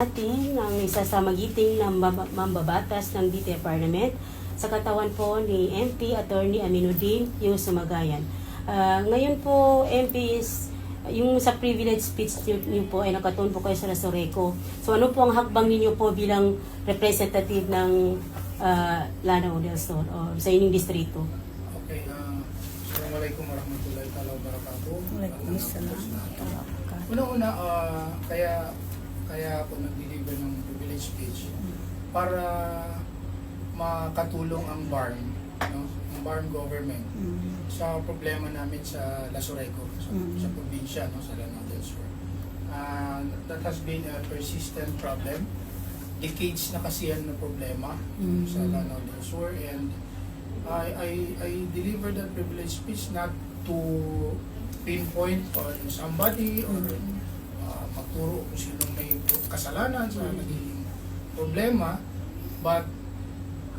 Ating ang isa sa magiting ng mambabatas ng DT Parliament sa katawan po ni MP Attorney Aminuddin yung Sumagayan. Ah, ngayon po, MP is yung sa privilege speech niyo, niyo po ay nakatuon po kayo sa Lasoreco. So ano po ang hakbang ninyo po bilang representative ng ah, Lanao del Sur o sa inyong distrito? Okay, uh, Assalamualaikum warahmatullahi wabarakatuh. Waalaikumsalam. Una-una, ah, kaya kaya ako nag-deliver ng privilege speech para makatulong ang BARM, no? ang BARM government sa problema namin sa Lasoreco, sa, Mm. sa probinsya, no? sa Lanao del Sur. Ah, that has been a persistent problem. Decades na kasi yan na problema Mm. sa Lanao del Sur and I, I, I delivered that privilege speech not to pinpoint on somebody or uh, magturo kung sino kasalanan sa Mm. naging problema but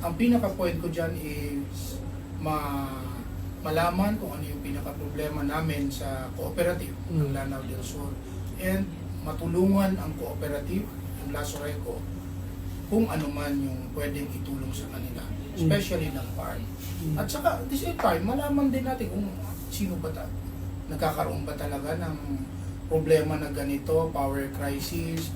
ang pinaka-point ko dyan is ma malaman kung ano yung pinaka-problema namin sa cooperative ng Mm. Lanao del Sur and matulungan ang cooperative, yung Lasoreco, kung ano man yung pwedeng itulong sa kanila, especially ng farm. At saka, at the same time, malaman din natin kung sino ba ta nagkakaroon ba talaga ng problema na ganito, power crisis,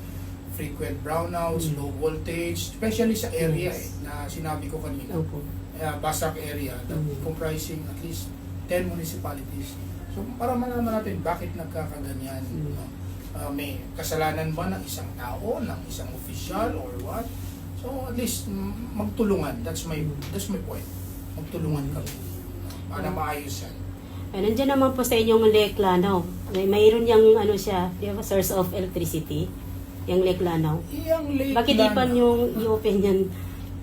frequent brownouts, Mm. low voltage, especially sa area eh, Yes. na sinabi ko kanina Opo. uh, Basak area that Mm. comprising at least 10 municipalities. So para malaman natin bakit nagkakaganyan. Mm. no? Uh, may kasalanan ba ng isang tao, ng isang official or what? So at least mm, magtulungan. That's my Mm. that's my point. Magtulungan kami. Para Mm. maayos yan. Ay, nandiyan naman po sa inyong Lake Lanao. May mayroon yung ano siya, di ba, source of electricity, yung Lake Lanao. Iyang late Bakit di pa yung, yung opinion?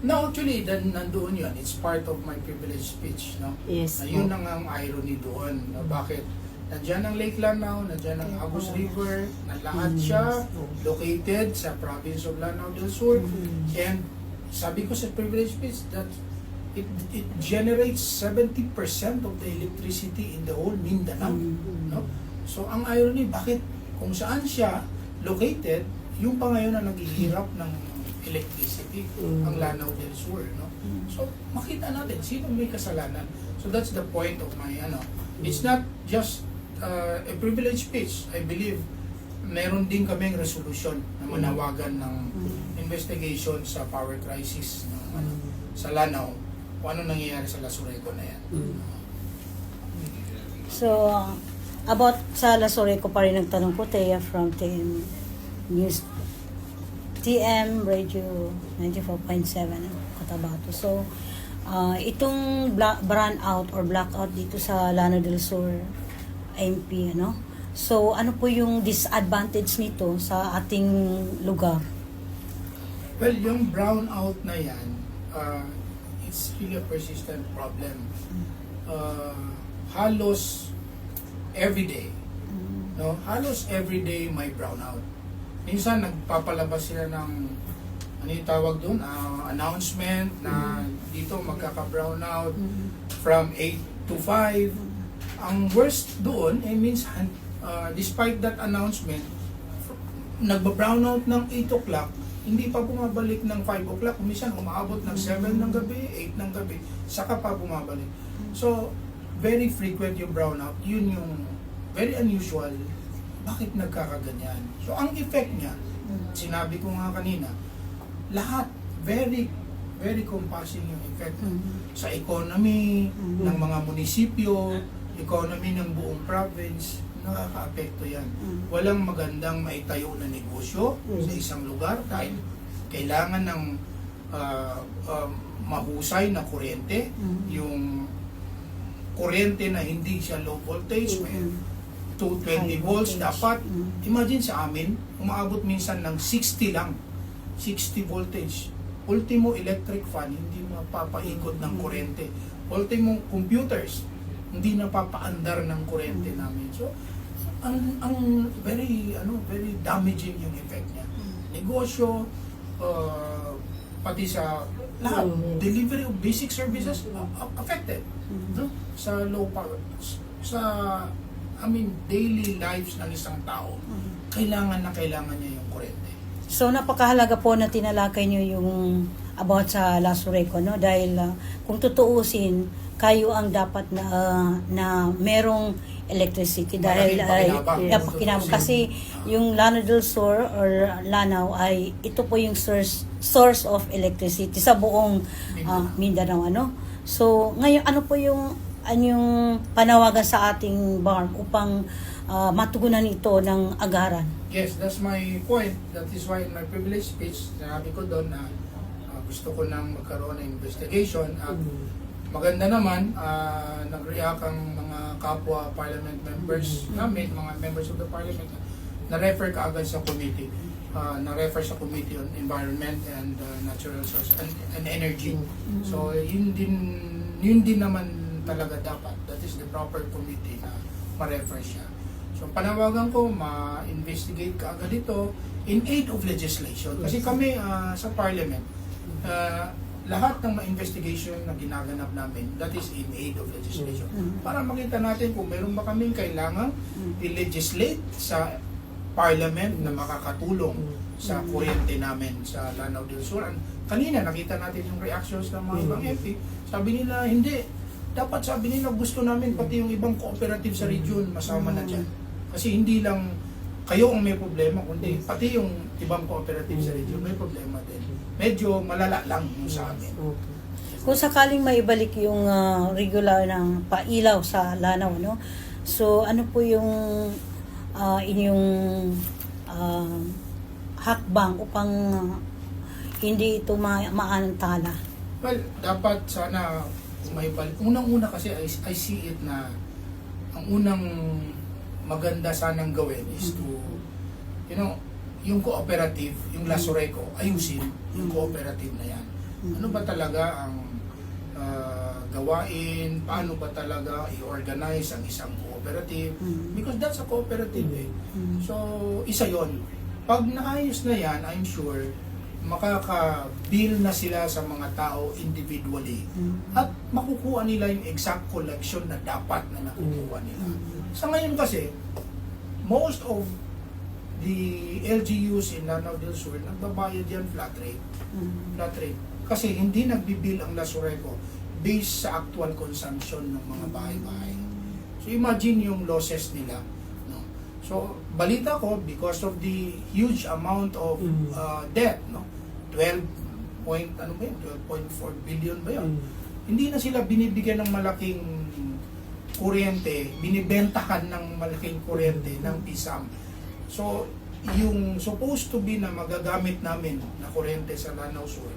No, actually, dan, nandoon yun. It's part of my privilege speech. No? Yes. Na yun po. ang, ang irony doon. Na bakit? Nandiyan ang Lake Lanao, nandiyan ang Agus River, na lahat Mm. siya located sa province of Lanao del Sur. Mm. And sabi ko sa privilege speech that it, it generates 70% of the electricity in the whole Mindanao. Mm. No? So ang irony, bakit kung saan siya located, yung pa ngayon na naghihirap ng electricity, Mm. ang Lanao del Sur. No? So makita natin sino may kasalanan. So that's the point of my ano. It's not just uh, a privilege speech. I believe meron din kaming resolution na manawagan ng Mm. investigation sa power crisis ng ano, sa Lanao. Kung ano nangyayari sa Lasureco na yan. Mm. So, about sa Lasoreco pa rin nagtanong ko, Thea from TM News, TM Radio 94.7 Cotabato. So, ah, itong black, brownout or blackout dito sa Lano del Sur MP, ano? So, ano po yung disadvantage nito sa ating lugar? Well, yung brownout na yan, uh, it's really a persistent problem. Uh, halos every day, no? Halos every day may brownout. Minsan nagpapalabas sila ng ano yung tawag doon, Ah, announcement na dito magkaka-brownout from 8 to 5. Ang worst doon, eh minsan, uh, despite that announcement, nagba-brownout ng 8 o'clock, hindi pa bumabalik ng 5 o'clock, minsan umaabot ng 7 ng gabi, 8 ng gabi, saka pa bumabalik. So, very frequent yung brownout, yun yung very unusual, bakit nagkakaganyan? So, ang effect niya, sinabi ko nga kanina, lahat, very, very compassing yung effect sa economy Mhm. ng mga munisipyo, economy ng buong province, nakaka-apekto yan. Walang magandang maitayo na negosyo Mhm. sa isang lugar dahil kailangan ng ah, ah, mahusay na kuryente, yung kuryente na hindi siya low voltage, may 220 High volts voltage. dapat. Mm. Imagine sa amin, umaabot minsan ng 60 lang. 60 voltage. Ultimo electric fan, hindi mapapaikot ng Mm. kuryente. Ultimo computers, hindi napapaandar ng kuryente Mm. namin. So, ang, ang very, ano, very damaging yung effect niya. Negosyo, uh, pati sa lahat, delivery of basic services affected no? sa low power sa I mean daily lives ng isang tao kailangan na kailangan niya yung kuryente So napakahalaga po na tinalakay niyo yung about sa La Sureco no? Dahil ah, kung tutuusin kayo ang dapat na ah, na merong electricity dahil ay pakinabang. kasi yung Lanao del Sur or Lanao ay ito po yung source source of electricity sa buong ah, Mindanao ano. So ngayon ano po yung anyong panawagan sa ating BARM upang ah, matugunan ito ng agaran? Yes, that's my point. That is why in my privilege speech, sinabi ko doon na ah, gusto ko nang magkaroon ng investigation at maganda naman, ah, nag-react ang mga kapwa parliament members namin, mga members of the parliament, na-refer ka agad sa committee. Ah, na-refer sa Committee on Environment and ah, Natural Resources and, and Energy. So, yun din, yun din naman talaga dapat. That is the proper committee na ma-refer siya. So, panawagan ko, ma-investigate ka agad ito in aid of legislation. Kasi kami ah, sa Parliament, ah, lahat ng ma-investigation na ginaganap namin, that is in aid of legislation. Mhm. Para makita natin kung meron ba kaming kailangan i-legislate sa Parliament na makakatulong sa kuryente namin sa Lanao del Sur. And Kanina nakita natin yung reactions ng mga ibang MP. Sabi nila, hindi. Dapat sabi nila gusto namin pati yung ibang cooperative sa region masama na dyan. Kasi hindi lang kayo ang may problema, kundi pati yung ibang cooperative sa region may problema din. Medyo malala lang yung sa amin. Kung sakaling maibalik yung ah, regular ng pailaw sa Lanao, no? So, ano po yung ah, inyong ah, hakbang upang ah, hindi ito ma- maantala? Well, dapat sana may balik. Unang-una kasi I, I see it na ang unang maganda sanang gawin is to, you know, yung cooperative, yung La Sureco, ayusin yung cooperative na yan. Ano ba talaga ang ah, gawain? Paano ba talaga i-organize ang isang cooperative? Mm. Because that's a cooperative eh. Mm. So, isa yon. Pag naayos na yan, I'm sure, makaka-bill na sila sa mga tao individually Mm. at makukuha nila yung exact collection na dapat na nakukuha nila. Sa ngayon kasi, most of the LGUs in Lanao del Sur, nagbabayad yan flat rate. Mm. Flat rate. Kasi hindi nagbibill ang Lasureco based sa actual consumption ng mga bahay-bahay. So imagine yung losses nila. No? So balita ko because of the huge amount of Mm. uh, debt, no? 12 point ano ba yun? 12.4 billion ba yun? Hindi na sila binibigyan ng malaking kuryente, binibentahan ng malaking kuryente ng PISAM. So, yung supposed to be na magagamit namin na kuryente sa Lanao Sur,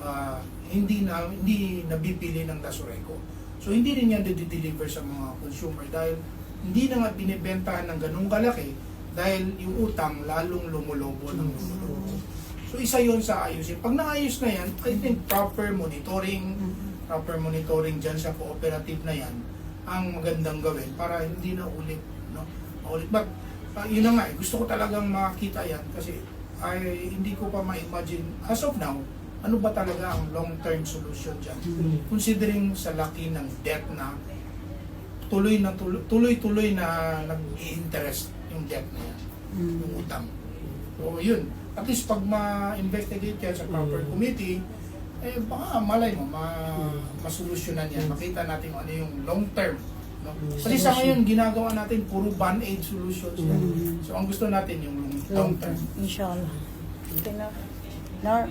ah, hindi na hindi nabipili ng Lasureco. So hindi rin yan deliver sa mga consumer dahil hindi na nga binibentahan ng ganung kalaki dahil yung utang lalong lumulobo ng lumulobo. So isa yon sa ayusin. Pag naayos na yan, I think proper monitoring, proper monitoring dyan sa cooperative na yan ang magandang gawin para hindi na ulit no ulit but uh, yun na nga eh, gusto ko talagang makita yan kasi ay hindi ko pa ma-imagine as of now ano ba talaga ang long-term solution dyan considering sa laki ng debt na tuloy na tuloy, tuloy-tuloy na nag-i-interest yung debt na yan Mm. yung utang so yun at least pag ma-investigate yan sa proper Mm. committee eh baka malay mo ma masolusyonan yan makita natin kung ano yung long term no? Kasi sa ngayon ginagawa natin puro band-aid solutions yan. Mm. so ang gusto natin yung long, term inshallah. Okay na. Nar-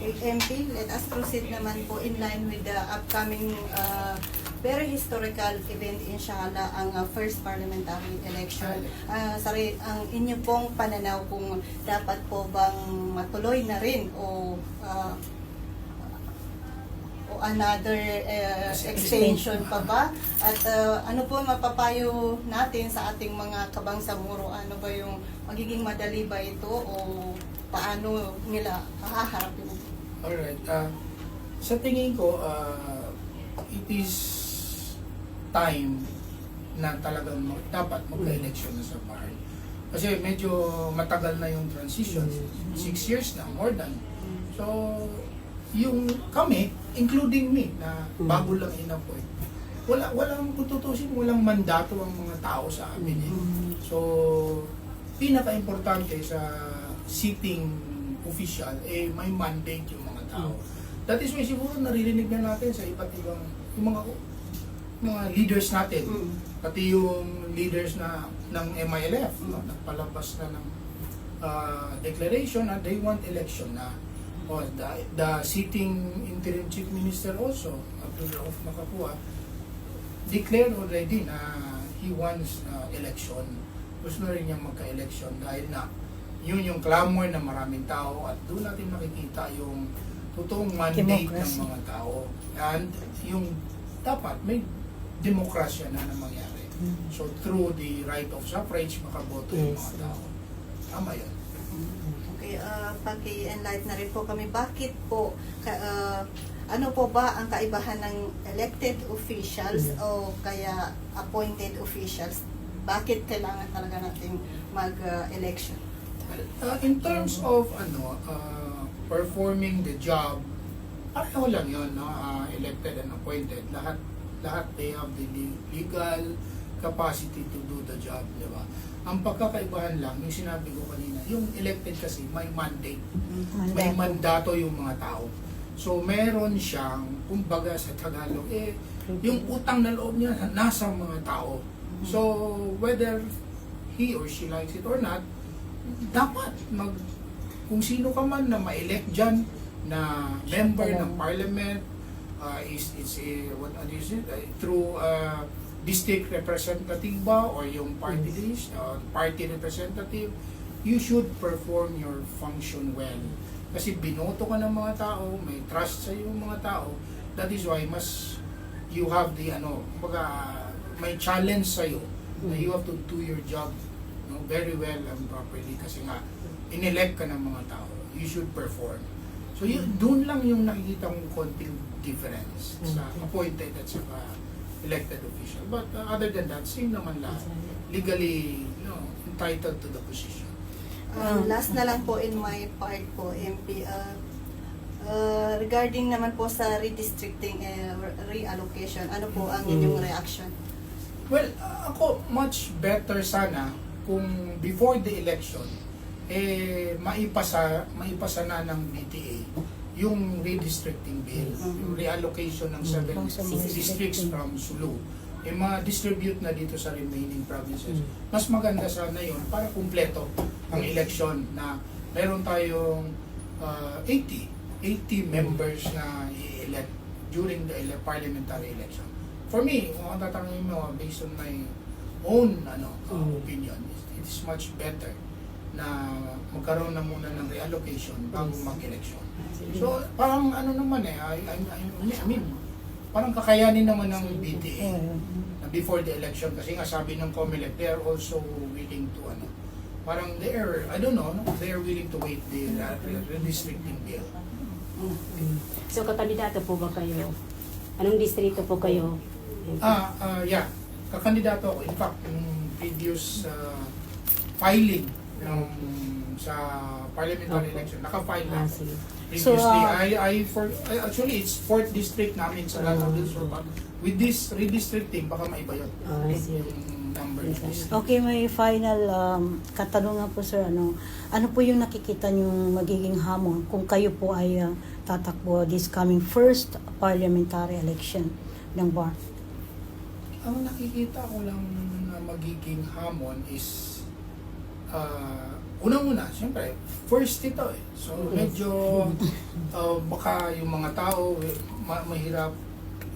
Okay, MP, let us proceed naman po in line with the upcoming uh, very historical event, inshallah, ang uh, first parliamentary election. Uh, sorry, ang inyo pong pananaw kung dapat po bang matuloy na rin o uh, o another uh, extension pa ba? At uh, ano po mapapayo natin sa ating mga kabangsamuro? Ano ba yung magiging madali ba ito o paano nila haharapin? Alright. Uh, sa tingin ko, uh, it is time na talagang mag- dapat magka-election na sa bahay. Kasi medyo matagal na yung transition. Six years na, more than. So, yung kami, including me, na bago lang inapoint, wala, walang kung tutusin, walang mandato ang mga tao sa amin. Eh. So, pinaka-importante sa sitting official, eh may mandate yung mga tao. That is why siguro naririnig na natin sa iba't ibang yung mga mga leaders natin, pati yung leaders na ng MILF, no, nagpalabas na ng uh, declaration na they want election na. O, the, the sitting interim chief minister also, Abdul Rauf Makapua, declared already na he wants uh, election. Gusto na rin niyang magka-election dahil na yun yung clamor ng maraming tao at doon natin makikita yung totoong mandate Democracy. ng mga tao. And yung dapat may demokrasya na na mangyari. Mm. So through the right of suffrage, makaboto yung mga tao. Tama yun. Uh, paki-enlighten na rin po kami. Bakit po, uh, ano po ba ang kaibahan ng elected officials o kaya appointed officials? Bakit kailangan talaga natin mag-election? Uh, in terms of ano uh, performing the job, pareho lang yun, no? Uh, elected and appointed. Lahat lahat they have the le- legal capacity to do the job, di ba? Ang pagkakaibahan lang, yung sinabi ko kanina, yung elected kasi may mandate. May mandato yung mga tao. So meron siyang, kumbaga sa Tagalog, eh, yung utang na loob niya nasa mga tao. So whether he or she likes it or not, dapat mag kung sino ka man na ma-elect dyan na member ng parliament uh, is it's a, what is it uh, through uh, district representative ba or yung party list uh, party representative you should perform your function well. Kasi binoto ka ng mga tao may trust sa yung mga tao that is why mas you have the ano kumbaga may challenge sa iyo na you have to do your job no, very well and properly. Kasi nga inelect ka ng mga tao you should perform. So yun doon lang yung nakikita kong konting difference sa appointed at saka elected official. But uh, other than that same naman lahat. Legally you know, entitled to the position Um, Ah. last na lang po in my part po, MP. Uh, uh, regarding naman po sa redistricting uh, reallocation, ano po ang inyong Mm. reaction? Well, uh, ako much better sana kung before the election eh maipasa maipasa na ng BTA yung redistricting bill, yung reallocation ng seven sa mga districts from Sulu. Eh ma-distribute na dito sa remaining provinces. Mm. Mas maganda sana yun para kumpleto ang election na meron tayong uh, 80 80 members na i-elect during the ele- parliamentary election. For me, kung ang tatanungin mo, based on my own ano, uh, opinion, it is much better na magkaroon na muna ng reallocation bago mag-election. So, parang ano naman eh, I, I, I, I mean, parang kakayanin naman ng BTA na before the election kasi nga sabi ng COMELEC, they are also willing to ano, parang they are, I don't know, no? they are willing to wait the uh, redistricting bill. So, kakandidato po ba kayo? Anong distrito po kayo? Ah, ah, yeah. Kakandidato ako. In fact, yung previous uh, filing ng sa parliamentary Okay. election, naka-file na. Ah, sige. So, ah, I, I, for, I- actually, it's fourth district namin sa Lanao del Sur. But with this redistricting, baka maiba yun. Ah, number ng district. Okay, may final um, katanungan po sir. Ano, ano po yung nakikita niyong magiging hamon kung kayo po ay uh, tatakbo this coming first parliamentary election ng BAR? Ang nakikita ko lang na magiging hamon is uh, unang-una, siyempre, first ito eh. So, medyo uh, baka yung mga tao eh, ma- mahirap.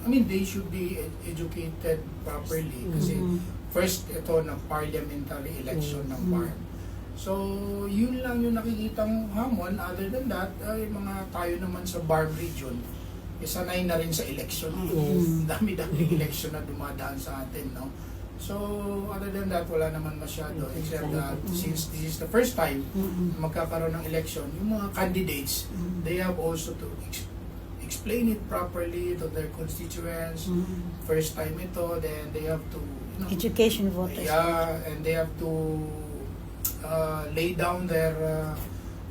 I mean, they should be ed- educated properly kasi Mhm. first ito na parliamentary election ng Mhm. BAR. So, yun lang yung nakikitang hamon. Other than that, ay mga tayo naman sa BAR region, eh, sanay na rin sa election. Yes. Ang dami-dami election na dumadaan sa atin, no? So, other than that, wala naman masyado. Except that since this is the first time magkakaroon ng election, yung mga candidates, they have also to ex- explain it properly to their constituents. First time ito, then they have to, you know, Education voters. yeah, and they have to uh, lay down their uh,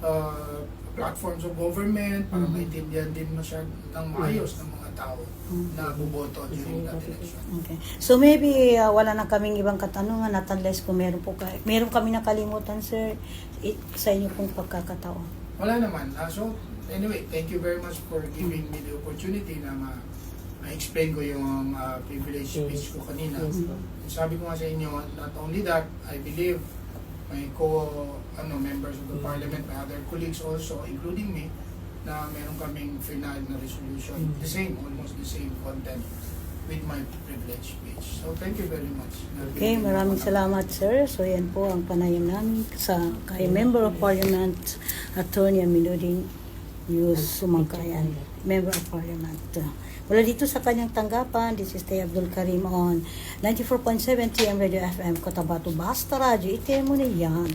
uh, platforms of government para maintindihan din masyad ng maayos ng mga tao Mm. na buboto during that election. Okay. So maybe uh, wala na kaming ibang katanungan at unless kung meron po ka, meron kami nakalimutan sir i- sa inyo pong pagkakataon. Wala naman. Ah, so, anyway, thank you very much for giving me the opportunity na ma- ma-explain ko yung ah, privilege speech ko kanina. Yes. Sabi ko nga sa inyo, not only that, I believe my co ano members of the parliament, my other colleagues also, including me, na meron kaming final na resolution. Mm. The same, almost the same content with my privilege speech. So thank you very much. Okay, maraming salamat sir. So yan po ang panayam namin sa kay Member of Parliament Attorney Aminuddin Yus Sumangkayan, Member of Parliament. Wala dito sa kanyang tanggapan, this is Tay Abdul Karim on 94.7 TM Radio FM Cotabato Basta Radio. Ite mo na yan.